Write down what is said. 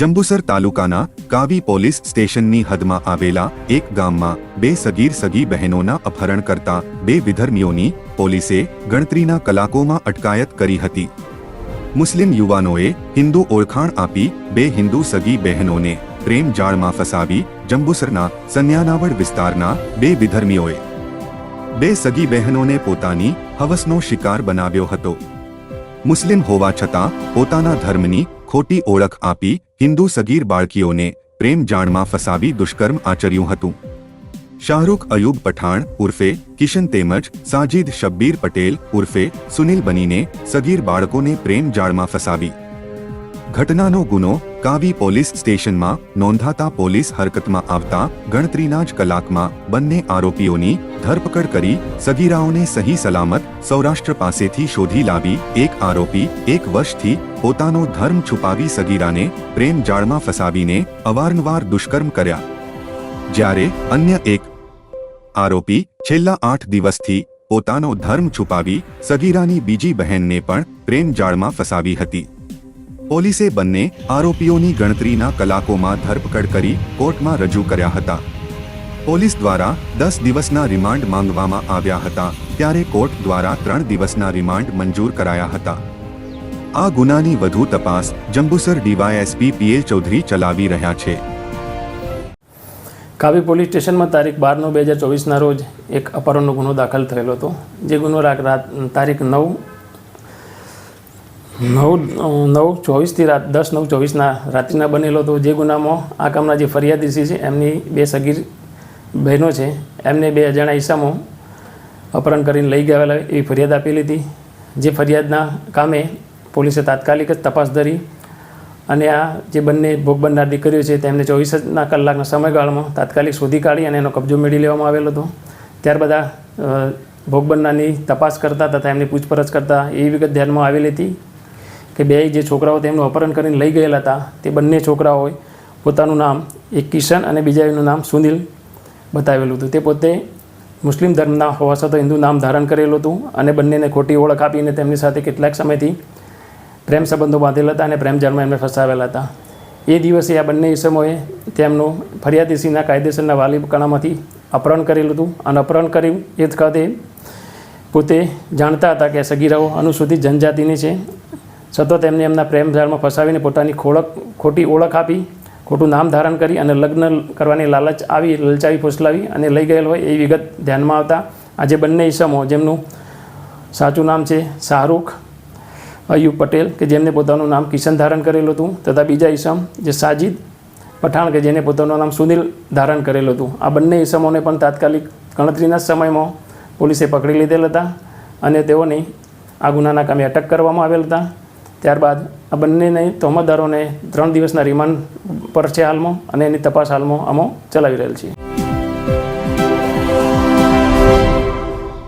જંબુસર તાલુકાના કાવી પોલીસ સ્ટેશનની હદમાં આવેલા એક ગામમાં બે સગીર સગી બહેનોના અપહરણ કરતા બે વિધર્મીઓની પોલીસે ગણતરીના કલાકોમાં અટકાયત કરી હતી. મુસ્લિમ યુવાનોએ હિન્દુ ઓળખાણ આપી બે હિન્દુ સગી બહેનોને પ્રેમ જાળમાં ફસાવી જંબુસરના સન્યાનાવડ વિસ્તારના બે વિધર્મીઓએ બે સગી બહેનોને પોતાની હવસનો શિકાર બનાવ્યો હતો. મુસ્લિમ હોવા છતાં પોતાના ધર્મની ખોટી ઓળખ આપી હિન્દુ સગીર બાળકીઓને પ્રેમ જાળમાં ફસાવી દુષ્કર્મ આચર્યું હતું. શાહરૂખ અયુબ પઠાણ ઉર્ફે કિશન તેમજ સાજિદ શબ્બીર પટેલ ઉર્ફે સુનિલ બનીને સગીર બાળકોને પ્રેમ જાળમાં ફસાવી ઘટનાનો ગુનો કાવી પોલીસ સ્ટેશનમાં નોંધાતા પોલીસ હરકતમાં આવતા ગણતરીના જ કલાકમાં બંને આરોપીઓની ધરપકડ કરી સગીરાઓને સહી સલામત સૌરાષ્ટ્ર પાસેથી શોધી લાવી એક આરોપી એક વર્ષથી પોતાનો ધર્મ છુપાવી સગીરાને પ્રેમ જાળમાં ફસાવીને અવારનવાર દુષ્કર્મ કર્યા. જ્યારે અન્ય એક આરોપી છેલ્લા આઠ દિવસથી પોતાનો ધર્મ છુપાવી સગીરાની બીજી બહેનને પણ પ્રેમ જાળમાં ફસાવી હતી. પોલીસે બંને આરોપીઓની ગણતરીના કલાકોમાં ધરપકડ કરી કોર્ટમાં રજૂ કર્યા હતા. પોલીસ દ્વારા દસ દિવસના રિમાન્ડ માંગવામાં આવ્યા હતા, ત્યારે કોર્ટ દ્વારા ત્રણ દિવસના રિમાન્ડ મંજૂર કરાયા હતા. આ ગુનાની વધુ તપાસ જંબુસર ડીવાયએસપી પીએ ચૌધરી ચલાવી રહ્યા છે. કાવી પોલીસ સ્ટેશનમાં તારીખ બાર નવ બે હજાર ચોવીસના રોજ એક અપહરણનો ગુનો દાખલ થયેલો હતો. જે ગુનો તારીખ નવ નવ નવ ચોવીસથી રાત, દસ નવ ચોવીસના રાત્રિના બનેલો હતો જે ગુનામાં આ કામના જે ફરિયાદી છે એમની બે સગીર બહેનો છે, એમને બે અજાણ્યા ઈસામો અપહરણ કરીને લઈ ગયેલા એવી ફરિયાદ આપેલી હતી. જે ફરિયાદના કામે પોલીસે તાત્કાલિક જ તપાસ ધરી અને આ જે બંને ભોગ બનનાર દીકરીઓ છે, તેમને ચોવીસના કલાકના સમયગાળામાં તાત્કાલિક શોધી કાઢી અને એનો કબજો મેળવી લેવામાં આવેલો હતો. ત્યારબાદ આ ભોગ બનનારની તપાસ કરતા તથા એમની પૂછપરછ કરતા એવી વિગત ધ્યાનમાં આવેલી હતી. કે બે જે છોકરાઓ તેમનું અપહરણ કરીને લઈ ગયેલા હતા, તે બંને છોકરાઓએ પોતાનું નામ એક કિશન અને બીજાનું નામ સુનિલ બતાવેલું હતું. તે પોતે મુસ્લિમ ધર્મના હોવા છતાં હિન્દુ નામ ધારણ કરેલું હતું અને બંનેને ખોટી ઓળખ આપીને તેમની સાથે કેટલાક સમયથી પ્રેમ સંબંધો બાંધેલા હતા અને પ્રેમ એમને ફસાવેલા હતા. એ દિવસે આ બંને ઈસમોએ તેમનું ફરિયાદીસીના કાયદેસરના વાલી કણામાંથી અપહરણ કરેલું હતું. અને અપહરણ કર્યું એ જ ખાતે પોતે જાણતા હતા કે સગીરાઓ અનુસૂચિત જનજાતિની છે. છતાં તેમને એમના પ્રેમ જાળમાં ફસાવીને પોતાની ખોળક, ખોટી ઓળખ આપી, ખોટું નામ ધારણ કરી અને લગ્ન કરવાની લાલચ આવી, લલચાવી, ફોસલાવી અને લઈ ગયેલ હોય એ વિગત ધ્યાનમાં આવતા આજે બંને ઈસમો, જેમનું સાચું નામ છે શાહરૂખ, અયુબ પટેલ, કે જેમને પોતાનું નામ કિશન ધારણ કરેલું હતું, તથા બીજા ઈસમ જે સાજિદ પઠાણ, કે જેને પોતાનું નામ સુનિલ ધારણ કરેલું હતું. આ બંને ઈસમોને પણ તાત્કાલિક ગણતરીના સમયમાં પોલીસે પકડી લીધેલ હતા અને તેઓની આ ગુનાના કામે અટક કરવામાં આવેલ હતા. ત્યારબાદ આ બંનેને તહોમતદારોને ત્રણ દિવસના રિમાન્ડ પર છે હાલમાં અને એની તપાસ હાલમાં અમો ચલાવી રહેલ છીએ.